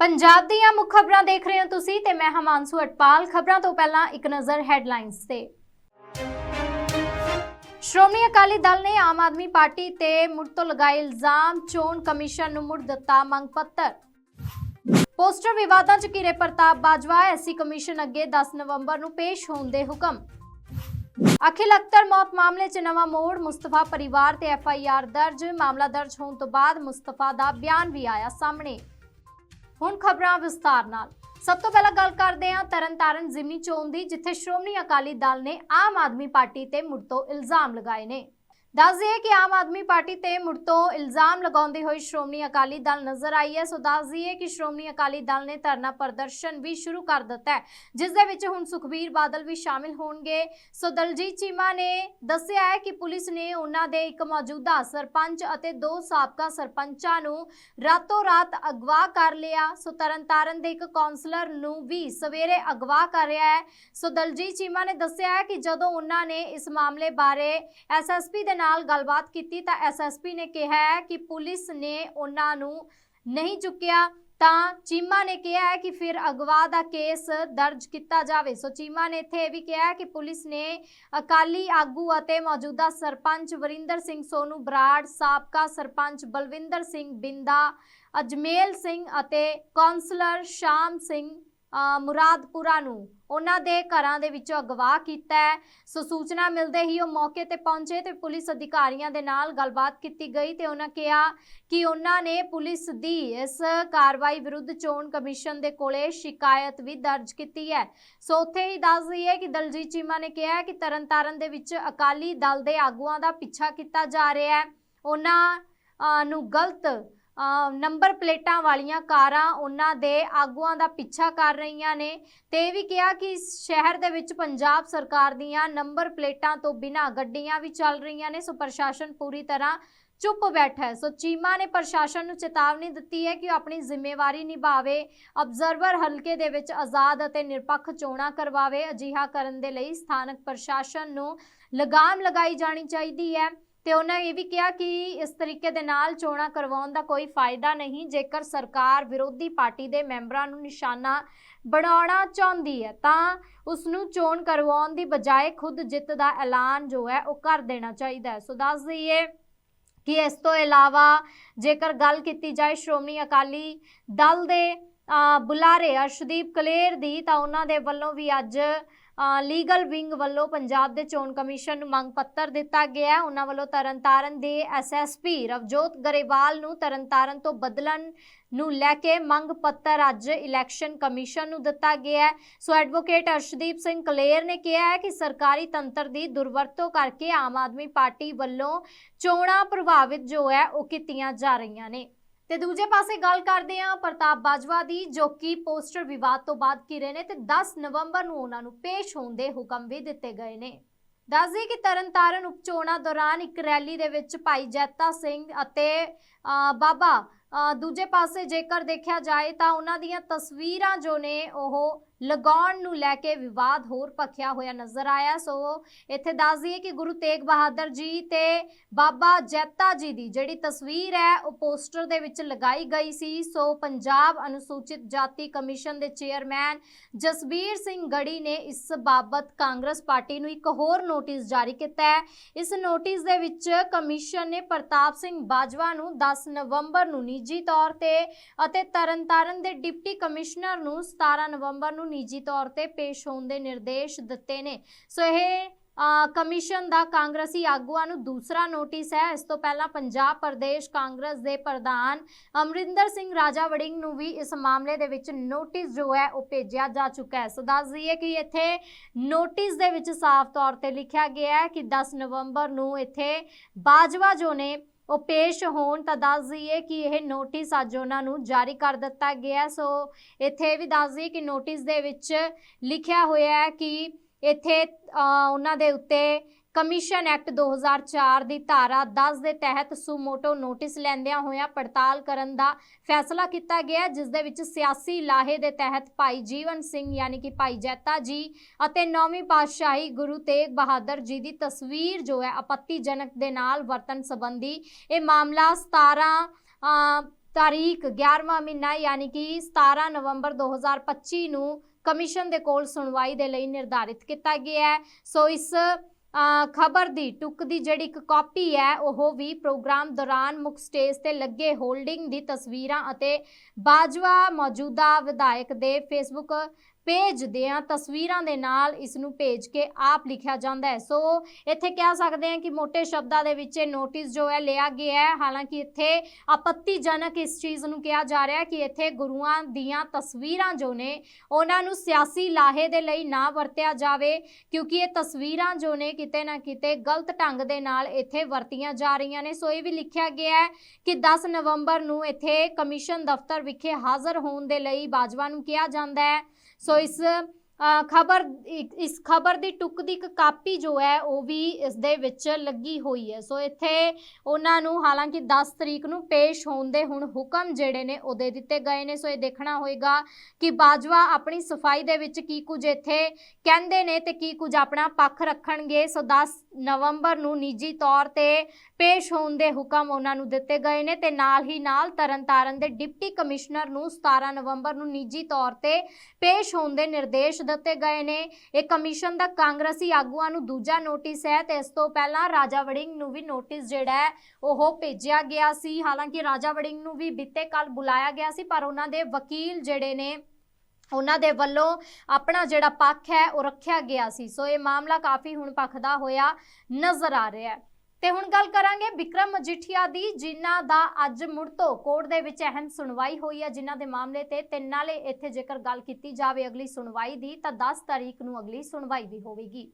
ਪੰਜਾਬ ਦੀਆਂ ਮੁੱਖ ਖਬਰਾਂ ਦੇਖ ਰਹੇ ਹੋ ਤੁਸੀਂ ਤੇ ਮੈਂ ਹਮਾਂਸੂ ਅਟਪਾਲ। ਖਬਰਾਂ ਤੋਂ ਪਹਿਲਾਂ ਇੱਕ ਨਜ਼ਰ ਹੈਡਲਾਈਨਸ ਤੇ। ਸ਼੍ਰੋਮਣੀ ਅਕਾਲੀ ਦਲ ਨੇ ਆਮ ਆਦਮੀ ਪਾਰਟੀ ਤੇ ਮੁੜ ਤੋਂ ਲਗਾਏ ਇਲਜ਼ਾਮ, ਚੋਣ ਕਮਿਸ਼ਨ ਨੂੰ ਮੁੜ ਦਿੱਤਾ ਮੰਗ ਪੱਤਰ। ਪੋਸਟਰ ਵਿਵਾਦਾਂ ਚ ਘਿਰੇ ਪ੍ਰਤਾਪ ਬਾਜਵਾ, ਐਸਸੀ ਕਮਿਸ਼ਨ ਅੱਗੇ 10 ਨਵੰਬਰ ਨੂੰ ਪੇਸ਼ ਹੋਣ ਦੇ ਹੁਕਮ। ਅਖਿਲ ਅਖਤਰ ਮੌਤ ਮਾਮਲੇ 'ਚ ਨਵਾਂ ਮੋੜ, ਮੁਸਤਫਾ ਪਰਿਵਾਰ ਤੇ ਐਫ ਆਈ ਆਰ ਦਰਜ। ਮਾਮਲਾ ਦਰਜ ਹੋਣ ਤੋਂ ਬਾਅਦ ਮੁਸਤਫਾ ਦਾ ਬਿਆਨ ਵੀ ਆਇਆ ਸਾਹਮਣੇ। ਹੁਣ ਖਬਰਾਂ ਵਿਸਤਾਰ ਨਾਲ। ਸਭ ਤੋਂ ਪਹਿਲਾਂ ਗੱਲ ਕਰਦੇ ਹਾਂ ਤਰਨਤਾਰਨ ਜ਼ਿਮਨੀ ਚੋਣ ਦੀ, ਜਿੱਥੇ ਸ਼੍ਰੋਮਣੀ ਅਕਾਲੀ ਦਲ ਨੇ ਆਮ ਆਦਮੀ ਪਾਰਟੀ ਤੇ ਮੁੜ ਤੋਂ ਇਲਜ਼ਾਮ ਲਗਾਏ ਨੇ। ਦੱਸ ਦਈਏ ਕਿ ਆਮ ਆਦਮੀ ਪਾਰਟੀ ਤੇ ਮੁੜ ਤੋਂ ਇਲਜ਼ਾਮ ਲਗਾਉਂਦੇ ਹੋਏ ਸ਼੍ਰੋਮਣੀ ਅਕਾਲੀ ਦਲ ਨਜ਼ਰ ਆਈ ਹੈ। ਸੋ ਦੱਸ ਦਈਏ ਕਿ ਸ਼੍ਰੋਮਣੀ ਅਕਾਲੀ ਦਲ ਨੇ ਧਰਨਾ ਪ੍ਰਦਰਸ਼ਨ ਵੀ ਸ਼ੁਰੂ ਕਰ ਦਿੱਤਾ ਹੈ, ਜਿਸ ਦੇ ਵਿੱਚ ਹੁਣ ਸੁਖਬੀਰ ਬਾਦਲ ਵੀ ਸ਼ਾਮਿਲ ਹੋਣਗੇ। ਸੋ ਦਲਜੀਤ ਚੀਮਾ ਨੇ ਦੱਸਿਆ ਹੈ ਕਿ ਪੁਲਿਸ ਨੇ ਉਹਨਾਂ ਦੇ ਇੱਕ ਮੌਜੂਦਾ ਸਰਪੰਚ ਅਤੇ ਦੋ ਸਾਬਕਾ ਸਰਪੰਚਾਂ ਨੂੰ ਰਾਤੋਂ ਰਾਤ ਅਗਵਾ ਕਰ ਲਿਆ। ਸੋ ਤਰਨਤਾਰਨ ਦੇ ਇੱਕ ਕਾਉਂਸਲਰ ਨੂੰ ਵੀ ਸਵੇਰੇ ਅਗਵਾ ਕਰ ਰਿਹਾ ਹੈ। ਸੋ ਦਲਜੀਤ ਚੀਮਾ ਨੇ ਦੱਸਿਆ ਹੈ ਕਿ ਜਦੋਂ ਉਹਨਾਂ ਨੇ ਇਸ ਮਾਮਲੇ ਬਾਰੇ ਐਸਐਸਪੀ ਦੇ ਨਾਲ ਗੱਲਬਾਤ ਕੀਤੀ ਤਾਂ ਐਸਐਸਪੀ ਨੇ ਕਿਹਾ ਕਿ ਪੁਲਿਸ ਨੇ ਉਹਨਾਂ ਨੂੰ ਨਹੀਂ ਚੁੱਕਿਆ, ਤਾਂ ਚੀਮਾ ਨੇ ਕਿਹਾ ਹੈ ਕਿ ਫਿਰ ਅਗਵਾ ਦਾ ਕੇਸ ਦਰਜ ਕੀਤਾ ਜਾਵੇ। ਸੋ ਚੀਮਾ ਨੇ ਇੱਥੇ ਇਹ ਵੀ ਕਿਹਾ ਹੈ ਕਿ ਪੁਲਿਸ ਨੇ ਅਕਾਲੀ ਆਗੂ ਅਤੇ ਮੌਜੂਦਾ ਸਰਪੰਚ ਵਰਿੰਦਰ ਸਿੰਘ ਸੋਨੂ, ਬਰਾੜ ਸਾਬਕਾ ਸਰਪੰਚ ਬਲਵਿੰਦਰ ਸਿੰਘ ਬਿੰਦਾ, ਅਜਮੇਲ ਸਿੰਘ ਅਤੇ ਕਾਉਂਸਲਰ ਸ਼ਾਮ ਸਿੰਘ ਮੁਰਾਦਪੁਰਾ ਨੂੰ। ਉਹਨਾਂ ਦੇ ਘਰਾਂ ਦੇ ਵਿੱਚੋਂ ਅਗਵਾ ਕੀਤਾ ਹੈ। ਸੋ ਸੂਚਨਾ ਮਿਲਦੇ ਹੀ ਉਹ ਮੌਕੇ ਤੇ ਪਹੁੰਚੇ ਤੇ ਪੁਲਿਸ ਅਧਿਕਾਰੀਆਂ ਦੇ ਨਾਲ ਗੱਲਬਾਤ ਕੀਤੀ ਗਈ ਤੇ ਉਹਨਾਂ ਕਿਹਾ ਕਿ ਉਹਨਾਂ ਨੇ ਪੁਲਿਸ ਦੀ ਇਸ ਕਾਰਵਾਈ ਵਿਰੁੱਧ ਚੋਣ ਕਮਿਸ਼ਨ ਦੇ ਕੋਲੇ ਸ਼ਿਕਾਇਤ ਵੀ ਦਰਜ ਕੀਤੀ ਹੈ। ਸੋ ਉੱਥੇ ਹੀ ਦੱਸ ਦਈਏ ਕਿ ਦਲਜੀਤ ਚੀਮਾ ਨੇ ਕਿਹਾ ਹੈ ਕਿ ਤਰਨਤਾਰਨ ਦੇ ਵਿੱਚ ਅਕਾਲੀ ਦਲ ਦੇ ਆਗੂਆਂ ਦਾ ਪਿੱਛਾ ਕੀਤਾ ਜਾ ਰਿਹਾ ਹੈ। ਉਹਨਾਂ ਨੂੰ ਗਲਤ ਨੰਬਰ ਪਲੇਟਾਂ ਵਾਲੀਆਂ ਕਾਰਾਂ ਉਹਨਾਂ ਦੇ ਆਗੂਆਂ ਦਾ ਪਿੱਛਾ ਕਰ ਰਹੀਆਂ ਨੇ ਤੇ ਇਹ ਵੀ ਕਿਹਾ ਕਿ ਇਸ ਸ਼ਹਿਰ ਦੇ ਵਿੱਚ ਪੰਜਾਬ ਸਰਕਾਰ ਦੀਆਂ ਨੰਬਰ ਪਲੇਟਾਂ ਤੋਂ ਬਿਨਾਂ ਗੱਡੀਆਂ ਵੀ ਚੱਲ ਰਹੀਆਂ ਨੇ, ਸੋ ਪ੍ਰਸ਼ਾਸਨ ਪੂਰੀ ਤਰ੍ਹਾਂ ਚੁੱਪ ਬੈਠਾ ਹੈ। ਸੋ ਚੀਮਾ ਨੇ ਪ੍ਰਸ਼ਾਸਨ ਨੂੰ ਚੇਤਾਵਨੀ ਦਿੱਤੀ ਹੈ ਕਿ ਉਹ ਆਪਣੀ ਜ਼ਿੰਮੇਵਾਰੀ ਨਿਭਾਵੇ ਅਬਜ਼ਰਵਰ ਹਲਕੇ ਦੇ ਵਿੱਚ ਆਜ਼ਾਦ ਅਤੇ ਨਿਰਪੱਖ ਚੋਣਾਂ ਕਰਵਾਵੇ, ਅਜਿਹਾ ਕਰਨ ਦੇ ਲਈ ਸਥਾਨਕ ਪ੍ਰਸ਼ਾਸਨ ਨੂੰ ਲਗਾਮ ਲਗਾਈ ਜਾਣੀ ਚਾਹੀਦੀ ਹੈ। ਤੇ ਉਹਨਾਂ ਇਹ ਵੀ ਕਿਹਾ ਕਿ ਇਸ ਤਰੀਕੇ ਦੇ ਨਾਲ ਚੋਣਾਂ ਕਰਵਾਉਣ ਦਾ ਕੋਈ ਫਾਇਦਾ ਨਹੀਂ, ਜੇਕਰ ਸਰਕਾਰ ਵਿਰੋਧੀ ਪਾਰਟੀ ਦੇ ਮੈਂਬਰਾਂ ਨੂੰ ਨਿਸ਼ਾਨਾ ਬਣਾਉਣਾ ਚਾਹੁੰਦੀ ਹੈ, ਤਾਂ ਉਸ ਨੂੰ ਚੋਣ ਕਰਵਾਉਣ ਦੀ ਬਜਾਏ ਖੁਦ ਜਿੱਤ ਦਾ ਐਲਾਨ ਜੋ ਹੈ ਉਹ ਕਰ ਦੇਣਾ ਚਾਹੀਦਾ ਹੈ। ਸੋ ਦੱਸ ਦਈਏ ਕਿ ਇਸ ਤੋਂ ਇਲਾਵਾ ਜੇਕਰ ਗੱਲ ਕੀਤੀ ਜਾਏ ਸ਼੍ਰੋਮਣੀ ਅਕਾਲੀ ਦਲ ਦੇ ਬੁਲਾਰੇ ਅਰਸ਼ਦੀਪ ਕਲੇਰ ਦੀ, ਤਾਂ ਉਹਨਾਂ ਦੇ ਵੱਲੋਂ ਵੀ ਅੱਜ ਲੀਗਲ ਵਿੰਗ ਵੱਲੋਂ ਪੰਜਾਬ ਦੇ ਚੋਣ ਕਮਿਸ਼ਨ ਨੂੰ ਮੰਗ ਪੱਤਰ ਦਿੱਤਾ ਗਿਆ ਹੈ। ਉਹਨਾਂ ਵੱਲੋਂ ਤਰਨਤਾਰਨ ਦੇ ਐਸਐਸਪੀ ਰਵਜੋਤ ਗਰੇਵਾਲ ਨੂੰ ਤਰਨਤਾਰਨ ਤੋਂ ਬਦਲਣ ਨੂੰ ਲੈ ਕੇ ਮੰਗ ਪੱਤਰ ਅੱਜ ਇਲੈਕਸ਼ਨ ਕਮਿਸ਼ਨ ਨੂੰ ਦਿੱਤਾ ਗਿਆ ਹੈ। ਸੋ ਐਡਵੋਕੇਟ ਅਰਸ਼ਦੀਪ ਸਿੰਘ ਕਲੇਰ ਨੇ ਕਿਹਾ ਹੈ ਕਿ ਸਰਕਾਰੀ ਤੰਤਰ ਦੀ ਦੁਰਵਰਤੋਂ ਕਰਕੇ ਆਮ ਆਦਮੀ ਪਾਰਟੀ ਵੱਲੋਂ ਚੋਣਾਂ ਪ੍ਰਭਾਵਿਤ ਜੋ ਹੈ, ਉਹ ਕੀਤੀਆਂ ਜਾ ਰਹੀਆਂ ਨੇ। ਤੇ ਦੂਜੇ ਪਾਸੇ ਗੱਲ ਕਰਦੇ ਹਾਂ ਪ੍ਰਤਾਪ ਬਾਜਵਾ ਦੀ, ਜੋ ਕਿ ਪੋਸਟਰ ਵਿਵਾਦ ਤੋਂ ਬਾਅਦ ਘਿਰੇ ਨੇ ਤੇ 10 ਨਵੰਬਰ ਨੂੰ ਉਹਨਾਂ ਨੂੰ ਪੇਸ਼ ਹੋਣ ਦੇ ਹੁਕਮ ਵੀ ਦਿੱਤੇ ਗਏ ਨੇ। ਦੱਸਦੇ ਕਿ ਤਰਨਤਾਰਨ ਉਪਚੋਣਾਂ ਦੌਰਾਨ ਇੱਕ ਰੈਲੀ ਦੇ ਵਿੱਚ ਭਾਈ ਜੈਤਾ ਸਿੰਘ ਅਤੇ ਬਾਬਾ ਦੂਜੇ ਪਾਸੇ ਜੇਕਰ ਦੇਖਿਆ ਜਾਏ ਤਾਂ ਉਹਨਾਂ ਦੀਆਂ ਤਸਵੀਰਾਂ ਜੋ ਨੇ ਉਹ ਲਗਾਉਣ ਨੂੰ ਲੈ ਕੇ ਵਿਵਾਦ ਹੋਰ ਭਖਿਆ ਹੋਇਆ ਨਜ਼ਰ ਆਇਆ। ਸੋ ਇੱਥੇ ਦੱਸ ਦਈਏ ਕਿ ਗੁਰੂ ਤੇਗ ਬਹਾਦਰ ਜੀ ਤੇ ਬਾਬਾ ਜੈਤਾ ਜੀ ਦੀ ਜਿਹੜੀ ਤਸਵੀਰ ਹੈ, ਉਹ ਪੋਸਟਰ ਦੇ ਵਿੱਚ ਲਗਾਈ ਗਈ ਸੀ। ਸੋ ਪੰਜਾਬ ਅਨੁਸੂਚਿਤ ਜਾਤੀ ਕਮਿਸ਼ਨ ਦੇ ਚੇਅਰਮੈਨ ਜਸਬੀਰ ਸਿੰਘ ਗੜੀ ਨੇ ਇਸ ਬਾਬਤ ਕਾਂਗਰਸ ਪਾਰਟੀ ਨੂੰ ਇੱਕ ਹੋਰ ਨੋਟਿਸ ਜਾਰੀ ਕੀਤਾ ਹੈ। ਇਸ ਨੋਟਿਸ ਦੇ ਵਿੱਚ ਕਮਿਸ਼ਨ ਨੇ ਪ੍ਰਤਾਪ ਸਿੰਘ ਬਾਜਵਾ ਨੂੰ 10 ਨਵੰਬਰ ਨੂੰ ਨਿੱਜੀ ਤੌਰ ਤੇ ਅਤੇ ਤਰਨਤਾਰਨ ਦੇ ਡਿਪਟੀ ਕਮਿਸ਼ਨਰ ਨੂੰ 17 ਨਵੰਬਰ ਨੂੰ ਨਿੱਜੀ ਤੌਰ ਤੇ ਪੇਸ਼ ਹੋਣ ਦੇ ਨਿਰਦੇਸ਼ ਦਿੱਤੇ ਨੇ। ਸੋ ਇਹ ਕਮਿਸ਼ਨ ਦਾ ਕਾਂਗਰਸੀ ਆਗੂਆਂ ਨੂੰ ਦੂਸਰਾ ਨੋਟਿਸ ਹੈ। ਇਸ ਤੋਂ ਪਹਿਲਾਂ ਪੰਜਾਬ ਪ੍ਰਦੇਸ਼ ਕਾਂਗਰਸ ਦੇ ਪ੍ਰਧਾਨ ਅਮਰਿੰਦਰ ਸਿੰਘ ਰਾਜਾ ਵੜਿੰਗ ਨੂੰ ਵੀ ਇਸ ਮਾਮਲੇ ਦੇ ਵਿੱਚ ਨੋਟਿਸ ਜੋ ਹੈ ਉਹ ਭੇਜਿਆ ਜਾ ਚੁੱਕਾ ਹੈ। ਸੋ ਦੱਸ ਦਈਏ ਕਿ ਇੱਥੇ ਨੋਟਿਸ ਦੇ ਵਿੱਚ ਸਾਫ਼ ਤੌਰ ਤੇ ਲਿਖਿਆ ਗਿਆ ਹੈ ਕਿ 10 ਨਵੰਬਰ ਨੂੰ ਇੱਥੇ ਬਾਜਵਾ ਜੋ ਨੇ ਉਹ ਪੇਸ਼ ਹੋਣ ਤਾਂ ਦੱਸ ਦਈਏ ਕਿ ਇਹ ਨੋਟਿਸ ਅੱਜ ਉਹਨਾਂ ਨੂੰ ਜਾਰੀ ਕਰ ਦਿੱਤਾ ਗਿਆ। ਸੋ ਇੱਥੇ ਇਹ ਵੀ ਦੱਸ ਦਈਏ ਕਿ ਨੋਟਿਸ ਦੇ ਵਿੱਚ ਲਿਖਿਆ ਹੋਇਆ ਹੈ ਕਿ ਇੱਥੇ ਉਹਨਾਂ ਦੇ ਉੱਤੇ ਕਮਿਸ਼ਨ ਐਕਟ 2004 ਦੀ ਧਾਰਾ 10 ਦੇ ਤਹਿਤ ਸੁਮੋਟੋ ਨੋਟਿਸ ਲੈਂਦਿਆਂ ਹੋਇਆਂ ਪੜਤਾਲ ਕਰਨ ਦਾ ਫੈਸਲਾ ਕੀਤਾ ਗਿਆ, ਜਿਸ ਦੇ ਵਿੱਚ ਸਿਆਸੀ ਲਾਹੇ ਦੇ ਤਹਿਤ ਭਾਈ ਜੀਵਨ ਸਿੰਘ ਯਾਨੀ ਕਿ ਭਾਈ ਜੈਤਾ ਜੀ ਅਤੇ ਨੌਵੀਂ ਪਾਤਸ਼ਾਹੀ ਗੁਰੂ ਤੇਗ ਬਹਾਦਰ ਜੀ ਦੀ ਤਸਵੀਰ ਜੋ ਹੈ ਆਪੱਤੀਜਨਕ ਦੇ ਨਾਲ ਵਰਤਨ ਸੰਬੰਧੀ ਇਹ ਮਾਮਲਾ 17 ਤਾਰੀਖ 11ਵਾਂ ਮਹੀਨਾ ਯਾਨੀ ਕਿ 17 ਨਵੰਬਰ 2025 ਨੂੰ ਕਮਿਸ਼ਨ ਦੇ ਕੋਲ ਸੁਣਵਾਈ ਦੇ ਲਈ ਨਿਰਧਾਰਿਤ ਕੀਤਾ ਗਿਆ ਹੈ। ਸੋ ਇਸ ਖਬਰ ਦੀ ਟੁੱਕ ਦੀ ਜਿਹੜੀ ਇੱਕ ਕਾਪੀ ਹੈ, ਉਹ ਵੀ ਪ੍ਰੋਗਰਾਮ ਦੌਰਾਨ ਮੁੱਖ ਸਟੇਜ ਤੇ ਲੱਗੇ ਹੋਲਡਿੰਗ ਦੀ ਤਸਵੀਰਾਂ ਅਤੇ ਬਾਜਵਾ ਮੌਜੂਦਾ ਵਿਧਾਇਕ ਦੇ ਫੇਸਬੁੱਕ ਪੇਜ ਦੀਆਂ ਤਸਵੀਰਾਂ ਦੇ ਨਾਲ ਇਸ ਨੂੰ ਭੇਜ ਕੇ ਆਪ ਲਿਖਿਆ ਜਾਂਦਾ ਹੈ। ਸੋ ਇੱਥੇ ਕਹਿ ਸਕਦੇ ਹਾਂ ਕਿ ਮੋٹے ਸ਼ਬਦਾਂ ਦੇ ਵਿੱਚ ਇਹ ਨੋਟਿਸ ਜੋ ਹੈ ਲਿਆ ਗਿਆ ਹੈ। ਹਾਲਾਂਕਿ ਇੱਥੇ ਆਪੱਤੀਜਨਕ ਇਸ ਚੀਜ਼ ਨੂੰ ਕਿਹਾ ਜਾ ਰਿਹਾ ਕਿ ਇੱਥੇ ਗੁਰੂਆਂ ਦੀਆਂ ਤਸਵੀਰਾਂ ਜੋ ਨੇ, ਉਹਨਾਂ ਨੂੰ ਸਿਆਸੀ ਲਾਹੇ ਦੇ ਲਈ ਨਾ ਵਰਤਿਆ ਜਾਵੇ, ਕਿਉਂਕਿ ਇਹ ਤਸਵੀਰਾਂ ਜੋ ਨੇ ਕਿਤੇ ਨਾ ਕਿਤੇ ਗਲਤ ਢੰਗ ਦੇ ਨਾਲ ਇੱਥੇ ਵਰਤੀਆਂ ਜਾ ਰਹੀਆਂ ਨੇ। ਸੋ ਇਹ ਵੀ ਲਿਖਿਆ ਗਿਆ ਹੈ ਕਿ 10 ਨਵੰਬਰ ਨੂੰ ਇੱਥੇ ਕਮਿਸ਼ਨ ਦਫ਼ਤਰ ਵਿਖੇ ਹਾਜ਼ਰ ਹੋਣ ਦੇ ਲਈ ਬਾਜਵਾ ਨੂੰ ਕਿਹਾ ਜਾਂਦਾ ਹੈ। ਸੋ ਇਸ ਖਬਰ ਇਸ ਖਬਰ ਦੀ ਟੁੱਕ ਦੀ ਇੱਕ ਕਾਪੀ ਜੋ ਹੈ, ਉਹ ਵੀ ਇਸ ਦੇ ਵਿੱਚ ਲੱਗੀ ਹੋਈ ਹੈ। ਸੋ ਇੱਥੇ ਉਹਨਾਂ ਨੂੰ ਹਾਲਾਂਕਿ 10 ਤਰੀਕ ਨੂੰ ਪੇਸ਼ ਹੋਣ ਦੇ ਹੁਣ ਹੁਕਮ ਜਿਹੜੇ ਨੇ ਉਹ ਦੇ ਦਿੱਤੇ ਗਏ ਨੇ। ਸੋ ਇਹ ਦੇਖਣਾ ਹੋਏਗਾ ਕਿ ਬਾਜਵਾ ਆਪਣੀ ਸਫ਼ਾਈ ਦੇ ਵਿੱਚ ਕੀ ਕੁਝ ਇੱਥੇ ਕਹਿੰਦੇ ਨੇ ਤੇ ਕੀ ਕੁਝ ਆਪਣਾ ਪੱਖ ਰੱਖਣਗੇ। ਸੋ 10 ਨਵੰਬਰ ਨੂੰ ਨਿੱਜੀ ਤੌਰ ਤੇ ਪੇਸ਼ ਹੋਣ ਦੇ ਹੁਕਮ ਉਹਨਾਂ ਨੂੰ ਦਿੱਤੇ ਗਏ ਨੇ ਤੇ ਨਾਲ ਹੀ ਨਾਲ ਤਰਨਤਾਰਨ ਦੇ ਡਿਪਟੀ ਕਮਿਸ਼ਨਰ ਨੂੰ 17 ਨਵੰਬਰ ਨੂੰ ਨਿੱਜੀ ਤੌਰ ਤੇ ਪੇਸ਼ ਹੋਣ ਦੇ ਨਿਰਦੇਸ਼ ਦਿੱਤੇ ਗਏ ਨੇ। ਇਹ ਕਮਿਸ਼ਨ ਦਾ ਕਾਂਗਰਸੀ ਆਗੂਆਂ ਨੂੰ ਦੂਜਾ ਨੋਟਿਸ ਹੈ ਤੇ ਇਸ ਤੋਂ ਪਹਿਲਾਂ ਰਾਜਾ ਵੜਿੰਗ ਨੂੰ ਵੀ ਨੋਟਿਸ ਜਿਹੜਾ ਹੈ, ਉਹ ਭੇਜਿਆ ਗਿਆ ਸੀ। ਹਾਲਾਂਕਿ ਰਾਜਾ ਵੜਿੰਗ ਨੂੰ ਵੀ ਬੀਤੇ ਕੱਲ ਬੁਲਾਇਆ ਗਿਆ ਸੀ, ਪਰ ਉਹਨਾਂ ਦੇ ਵਕੀਲ ਜਿਹੜੇ ਨੇ, ਉਹਨਾਂ ਦੇ ਵੱਲੋਂ ਆਪਣਾ ਜਿਹੜਾ ਪੱਖ ਹੈ, ਉਹ ਰੱਖਿਆ ਗਿਆ ਸੀ। ਸੋ ਇਹ ਮਾਮਲਾ ਕਾਫੀ ਹੁਣ ਪੱਖਦਾ ਹੋਇਆ ਨਜ਼ਰ ਆ ਰਿਹਾ ਹੈ। ਤੇ ਹੁਣ ਗੱਲ ਕਰਾਂਗੇ ਵਿਕਰਮ ਮਜੀਠੀਆ ਦੀ, ਜਿਨ੍ਹਾਂ ਦਾ ਅੱਜ ਮੁੜ ਤੋਂ ਕੋਰਟ ਦੇ ਵਿੱਚ ਅਹਿਮ ਸੁਣਵਾਈ ਹੋਈ ਹੈ, ਜਿਨ੍ਹਾਂ ਦੇ ਮਾਮਲੇ ਤੇ ਤਿੰਨ ਨਾਲੇ ਇੱਥੇ ਜੇਕਰ ਗੱਲ ਕੀਤੀ ਜਾਵੇ ਅਗਲੀ ਸੁਣਵਾਈ ਦੀ, ਤਾਂ 10 ਤਾਰੀਖ ਨੂੰ ਅਗਲੀ ਸੁਣਵਾਈ ਵੀ ਹੋਵੇਗੀ।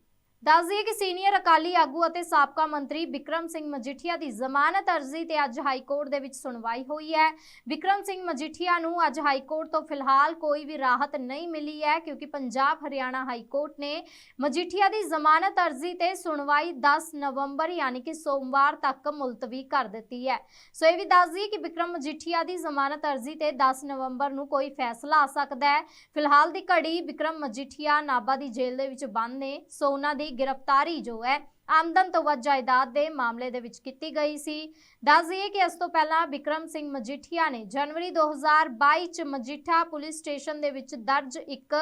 ਦੱਸ ਦਈਏ ਕਿ ਸੀਨੀਅਰ ਅਕਾਲੀ ਆਗੂ ਅਤੇ ਸਾਬਕਾ ਮੰਤਰੀ ਵਿਕਰਮ ਸਿੰਘ ਮਜੀਠੀਆ ਦੀ ਜ਼ਮਾਨਤ ਅਰਜ਼ੀ ਤੇ ਅੱਜ ਹਾਈ ਕੋਰਟ ਦੇ ਵਿੱਚ ਸੁਣਵਾਈ ਹੋਈ ਹੈ। ਵਿਕਰਮ ਸਿੰਘ ਮਜੀਠੀਆ ਨੂੰ ਅੱਜ ਹਾਈ ਕੋਰਟ ਤੋਂ ਫਿਲਹਾਲ ਕੋਈ ਵੀ ਰਾਹਤ ਨਹੀਂ ਮਿਲੀ ਹੈ ਕਿਉਂਕਿ ਪੰਜਾਬ ਹਰਿਆਣਾ ਹਾਈ ਕੋਰਟ ਨੇ ਮਜੀਠੀਆ ਦੀ ਜ਼ਮਾਨਤ ਅਰਜ਼ੀ ਤੇ ਸੁਣਵਾਈ 10 ਨਵੰਬਰ ਯਾਨੀ ਕਿ ਸੋਮਵਾਰ ਤੱਕ ਮੁਲਤਵੀ ਕਰ ਦਿੱਤੀ ਹੈ। ਸੋ ਇਹ ਵੀ ਦੱਸ ਦਈਏ ਕਿ ਵਿਕਰਮ ਮਜੀਠੀਆ ਦੀ ਜ਼ਮਾਨਤ ਅਰਜ਼ੀ ਤੇ 10 ਨਵੰਬਰ ਨੂੰ ਕੋਈ ਫੈਸਲਾ ਆ ਸਕਦਾ ਹੈ। ਫਿਲਹਾਲ ਦੀ ਘੜੀ ਵਿਕਰਮ ਮਜੀਠੀਆ ਨਾਬਾ ਦੀ ਜੇਲ੍ਹ ਦੇ ਵਿੱਚ ਬੰਦ ਨੇ, ਸੋ ਉਹਨਾਂ ਦੀ ਗ੍ਰਿਫਤਾਰੀ ਜੋ ਹੈ ਆਮਦਨ ਤੋਂ ਵੱਧ ਜਾਇਦਾਦ ਦੇ ਮਾਮਲੇ ਦੇ ਵਿੱਚ ਕੀਤੀ ਗਈ ਸੀ। ਦੱਸ ਦਈਏ ਕਿ ਇਸ ਤੋਂ ਪਹਿਲਾਂ ਵਿਕਰਮ ਸਿੰਘ ਮਜੀਠੀਆ ਨੇ ਜਨਵਰੀ 2022 ਚ ਮਜੀਠਾ ਪੁਲਿਸ ਸਟੇਸ਼ਨ ਦੇ ਵਿੱਚ ਦਰਜ ਇੱਕ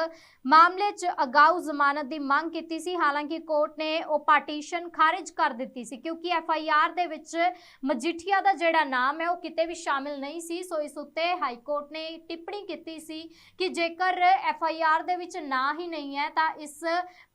ਮਾਮਲੇ 'ਚ ਅਗਾਊ ਜ਼ਮਾਨਤ ਦੀ ਮੰਗ ਕੀਤੀ ਸੀ। ਹਾਲਾਂਕਿ ਕੋਰਟ ਨੇ ਉਹ ਪਾਰਟੀਸ਼ਨ ਖਾਰਜ ਕਰ ਦਿੱਤੀ ਸੀ ਕਿਉਂਕਿ ਐਫ ਆਈ ਆਰ ਦੇ ਵਿੱਚ ਮਜੀਠੀਆ ਦਾ ਜਿਹੜਾ ਨਾਮ ਹੈ ਉਹ ਕਿਤੇ ਵੀ ਸ਼ਾਮਿਲ ਨਹੀਂ ਸੀ। ਸੋ ਇਸ ਉੱਤੇ ਹਾਈ ਕੋਰਟ ਨੇ ਟਿੱਪਣੀ ਕੀਤੀ ਸੀ ਕਿ ਜੇਕਰ ਐਫ ਆਈ ਆਰ ਦੇ ਵਿੱਚ ਨਾਂ ਹੀ ਨਹੀਂ ਹੈ ਤਾਂ ਇਸ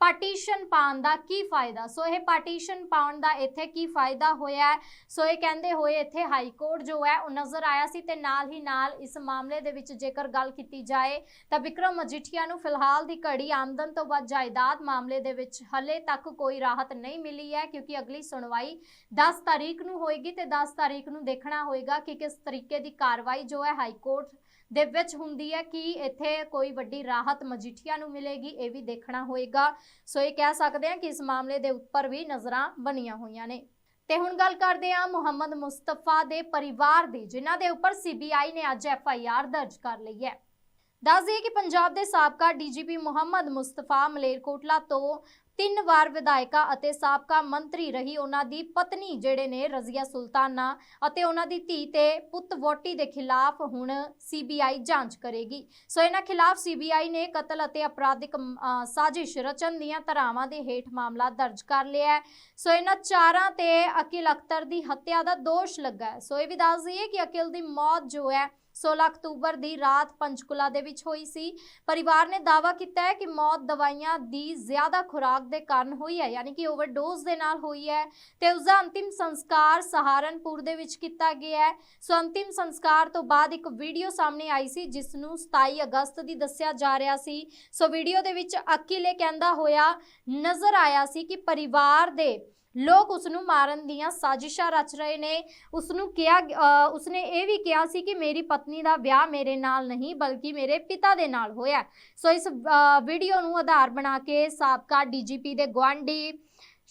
ਪਾਰਟੀਸ਼ਨ ਪਾਉਣ ਦਾ ਕੀ ਫਾਇਦਾ? ਸੋ ਇਹ ਪਾਰਟੀਸ਼ਨ ਪਾਉਣ ਦਾ ਇੱਥੇ ਕੀ ਫਾਇਦਾ ਹੋਇਆ ਸੋ ਇਹ ਕਹਿੰਦੇ ਹੋਏ ਇੱਥੇ ਹਾਈ ਕੋਰਟ ਜੋ ਹੈ, ਉਹ ਨਜ਼ਰ ਆਇਆ ਸੀ ਤੇ ਨਾਲ ਹੀ ਨਾਲ ਇਸ ਮਾਮਲੇ ਦੇ ਵਿੱਚ ਜੇਕਰ ਗੱਲ ਕੀਤੀ ਜਾਏ, ਤਾਂ ਵਿਕਰਮ ਮਜੀਠੀਆ ਨੂੰ ਫਿਲਹਾਲ ਦੀ ਘੜੀ ਆਮਦਨ ਤੋਂ ਵੱਧ ਜਾਇਦਾਦ ਮਾਮਲੇ ਦੇ ਵਿੱਚ ਹਲੇ ਤੱਕ ਕੋਈ ਰਾਹਤ ਨਹੀਂ ਮਿਲੀ ਹੈ, ਕਿਉਂਕਿ ਅਗਲੀ ਸੁਣਵਾਈ 10 ਤਾਰੀਖ ਨੂੰ ਹੋਏਗੀ ਤੇ 10 ਤਾਰੀਖ ਨੂੰ ਦੇਖਣਾ ਹੋਏਗਾ ਕਿ ਕਿਸ ਤਰੀਕੇ ਦੀ ਕਾਰਵਾਈ ਜੋ ਹੈ ਹਾਈ ਕੋਰਟ ਦੇ ਵਿੱਚ ਹੁੰਦੀ ਹੈ ਕਿ ਇੱਥੇ ਕੋਈ ਵੱਡੀ ਰਾਹਤ ਮਜੀਠੀਆ ਨੂੰ ਮਿਲੇਗੀ, ਇਹ ਵੀ ਦੇਖਣਾ ਹੋਏਗਾ। ਸੋ ਇਹ ਕਹਿ ਸਕਦੇ ਹਾਂ ਕਿ ਇਸ ਮਾਮਲੇ ਦੇ ਉੱਪਰ ਵੀ ਨਜ਼ਰਾਂ ਬਣੀਆਂ ਹੋਈਆਂ ਨੇ। ਤੇ ਹੁਣ ਗੱਲ ਕਰਦੇ ਹਾਂ ਮੁਹੰਮਦ ਮੁਸਤਫਾ ਦੇ ਪਰਿਵਾਰ ਦੀ, ਜਿਨ੍ਹਾਂ ਦੇ ਉੱਪਰ ਸੀਬੀਆਈ ਨੇ ਅੱਜ ਐਫ ਆਈ ਆਰ ਦਰਜ ਕਰ ਲਈ ਹੈ। ਦੱਸ ਦਈਏ ਕਿ ਪੰਜਾਬ ਦੇ ਸਾਬਕਾ ਡੀਜੀਪੀ ਮੁਹੰਮਦ ਮੁਸਤਫਾ ਮਲੇਰਕੋਟਲਾ ਤੋਂ ਤਿੰਨ ਵਾਰ ਵਿਧਾਇਕਾ ਅਤੇ ਸਾਬਕਾ ਮੰਤਰੀ ਰਹੀ ਉਹਨਾਂ ਦੀ ਪਤਨੀ ਜਿਹੜੇ ਨੇ ਰਜ਼ੀਆ ਸੁਲਤਾਨਾ ਅਤੇ ਉਹਨਾਂ ਦੀ ਧੀ ਤੇ ਪੁੱਤ ਵੋਟੀ ਦੇ ਖਿਲਾਫ ਹੁਣ ਸੀਬੀਆਈ ਜਾਂਚ ਕਰੇਗੀ। ਸੋ ਇਹਨਾਂ ਖਿਲਾਫ ਸੀਬੀਆਈ ਨੇ ਕਤਲ ਅਤੇ ਅਪਰਾਧਿਕ ਸਾਜ਼ਿਸ਼ ਰਚਨ ਦੀਆਂ ਧਾਰਾਵਾਂ ਦੇ ਹੇਠ ਮਾਮਲਾ ਦਰਜ ਕਰ ਲਿਆ ਹੈ। ਸੋ ਇਹਨਾਂ ਚਾਰਾਂ ਤੇ ਅਕਿਲ ਅਖਤਰ ਦੀ ਹੱਤਿਆ ਦਾ ਦੋਸ਼ ਲੱਗਾ ਹੈ। ਸੋ ਇਹ ਵੀ ਦੱਸ ਦਈਏ ਕਿ ਅਕਿਲ ਦੀ ਮੌਤ ਜੋ ਹੈ 16 ਅਕਤੂਬਰ ਦੀ ਰਾਤ ਪੰਚਕੁਲਾ ਦੇ ਵਿੱਚ ਹੋਈ ਸੀ। ਪਰਿਵਾਰ ਨੇ ਦਾਅਵਾ ਕੀਤਾ ਹੈ ਕਿ ਮੌਤ ਦਵਾਈਆਂ ਦੀ ਜ਼ਿਆਦਾ ਖੁਰਾਕ ਦੇ ਕਾਰਨ ਹੋਈ ਹੈ, ਯਾਨੀ ਕਿ ਓਵਰਡੋਜ਼ ਦੇ ਨਾਲ ਹੋਈ ਹੈ ਤੇ ਉਸ ਦਾ ਅੰਤਿਮ ਸੰਸਕਾਰ ਸਹਾਰਨਪੁਰ ਦੇ ਵਿੱਚ ਕੀਤਾ ਗਿਆ ਹੈ। ਸੋ ਅੰਤਿਮ ਸੰਸਕਾਰ ਤੋਂ ਬਾਅਦ ਇੱਕ ਵੀਡੀਓ ਸਾਹਮਣੇ ਆਈ ਸੀ, ਜਿਸ ਨੂੰ 27 ਅਗਸਤ ਦੀ ਦੱਸਿਆ ਜਾ ਰਿਹਾ ਸੀ। ਸੋ ਵੀਡੀਓ ਦੇ ਵਿੱਚ ਅਕਿਲੇ ਕਹਿੰਦਾ ਹੋਇਆ ਨਜ਼ਰ ਆਇਆ ਸੀ ਕਿ ਪਰਿਵਾਰ ਦੇ ਲੋਕ ਉਸ ਨੂੰ ਮਾਰਨ ਦੀਆਂ ਸਾਜ਼ਿਸ਼ਾਂ ਰਚ ਰਹੇ ਨੇ। ਉਸ ਨੂੰ ਕਿਹਾ ਉਸਨੇ ਇਹ ਵੀ ਕਿਹਾ ਸੀ ਕਿ ਮੇਰੀ ਪਤਨੀ ਦਾ ਵਿਆਹ ਮੇਰੇ ਨਾਲ ਨਹੀਂ, ਬਲਕਿ ਮੇਰੇ ਪਿਤਾ ਦੇ ਨਾਲ ਹੋਇਆ। ਸੋ ਇਸ ਵੀਡੀਓ ਨੂੰ ਆਧਾਰ ਬਣਾ ਕੇ ਸਾਬਕਾ ਡੀਜੀਪੀ ਦੇ ਗਵਾਂਢੀ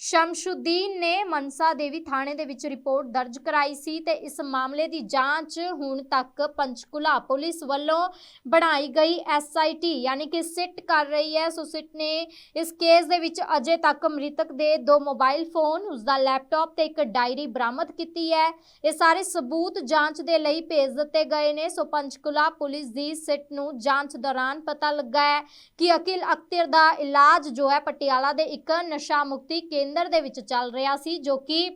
ਸ਼ਮਸ਼ੁਦੀਨ ਨੇ ਮਨਸਾ ਦੇਵੀ ਥਾਣੇ ਦੇ ਵਿੱਚ ਰਿਪੋਰਟ ਦਰਜ ਕਰਾਈ ਸੀ ਤੇ ਇਸ ਮਾਮਲੇ ਦੀ ਜਾਂਚ ਹੁਣ ਤੱਕ ਪੰਚਕੁਲਾ ਪੁਲਿਸ ਵੱਲੋਂ ਬਣਾਈ ਗਈ ਐਸਆਈਟੀ ਯਾਨੀ ਕਿ ਸਿਟ ਕਰ ਰਹੀ ਹੈ। ਸੋ ਸਿਟ ਨੇ ਇਸ ਕੇਸ ਦੇ ਵਿੱਚ ਅਜੇ ਤੱਕ ਮ੍ਰਿਤਕ ਦੇ ਦੋ ਮੋਬਾਈਲ ਫੋਨ, ਉਸ ਦਾ ਲੈਪਟਾਪ ਤੇ ਇੱਕ ਡਾਇਰੀ ਬਰਾਮਦ ਕੀਤੀ ਹੈ। ਇਹ ਸਾਰੇ ਸਬੂਤ ਜਾਂਚ ਦੇ ਲਈ ਭੇਜ ਦਿੱਤੇ ਗਏ ਨੇ। ਸੋ ਪੰਚਕੁਲਾ ਪੁਲਿਸ ਦੀ ਸਿਟ ਨੂੰ ਜਾਂਚ ਦੌਰਾਨ ਪਤਾ ਲੱਗਾ ਹੈ ਕਿ ਅਕਿਲ ਅਖਤਰ ਦਾ ਇਲਾਜ ਜੋ ਹੈ ਪਟਿਆਲਾ ਦੇ ਇੱਕ ਨਸ਼ਾ ਮੁਕਤੀ ਕੇਂਦਰ ਦੇ ਵਿੱਚ ਚੱਲ ਰਿਹਾ ਸੀ ਜੋ ਕਿ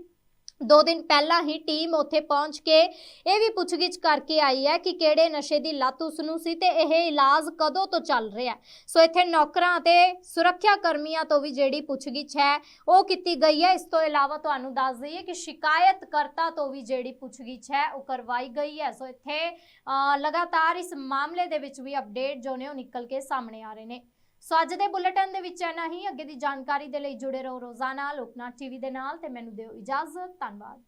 ਦੋ ਦਿਨ ਪਹਿਲਾਂ ਹੀ ਟੀਮ ਉੱਥੇ ਪਹੁੰਚ ਕੇ ਇਹ ਵੀ ਪੁੱਛਗਿੱਛ ਕਰਕੇ ਆਈ ਹੈ ਕਿ ਕਿਹੜੇ ਨਸ਼ੇ ਦੀ ਲੱਤ ਉਸ ਨੂੰ ਸੀ ਤੇ ਇਹ ਇਲਾਜ ਕਦੋਂ ਤੋਂ ਚੱਲ ਰਿਹਾ ਸੋ ਇੱਥੇ ਨੌਕਰਾਂ ਤੇ ਸੁਰੱਖਿਆ ਕਰਮੀਆਂ ਤੋਂ ਵੀ ਜਿਹੜੀ ਪੁੱਛਗਿੱਛ ਹੈ ਉਹ ਕੀਤੀ ਗਈ ਹੈ। ਇਸ ਤੋਂ ਇਲਾਵਾ ਤੁਹਾਨੂੰ ਦੱਸ ਦਈਏ ਕਿ ਸ਼ਿਕਾਇਤਕਰਤਾ ਤੋਂ ਵੀ ਜਿਹੜੀ ਪੁੱਛਗਿੱਛ ਹੈ ਉਹ ਕਰਵਾਈ ਗਈ ਹੈ। ਸੋ ਇੱਥੇ ਅ, ਲਗਾਤਾਰ ਇਸ ਮਾਮਲੇ ਦੇ ਵਿੱਚ ਵੀ ਅਪਡੇਟ ਜੋ ਨੇ ਉਹ ਨਿਕਲ ਕੇ ਸਾਹਮਣੇ ਆ ਰਹੇ ਨੇ। ਸੋ ਅੱਜ ਦੇ ਬੁਲੇਟਿਨ ਦੇ ਵਿੱਚ ਇੰਨਾ ਹੀ। ਅੱਗੇ ਦੀ ਜਾਣਕਾਰੀ ਦੇ ਲਈ ਜੁੜੇ ਰਹੋ ਰੋਜ਼ਾਨਾ ਲੋਕਨਾਥ ਟੀਵੀ ਦੇ ਨਾਲ ਤੇ ਮੈਨੂੰ ਦਿਓ ਇਜਾਜ਼ਤ। ਧੰਨਵਾਦ।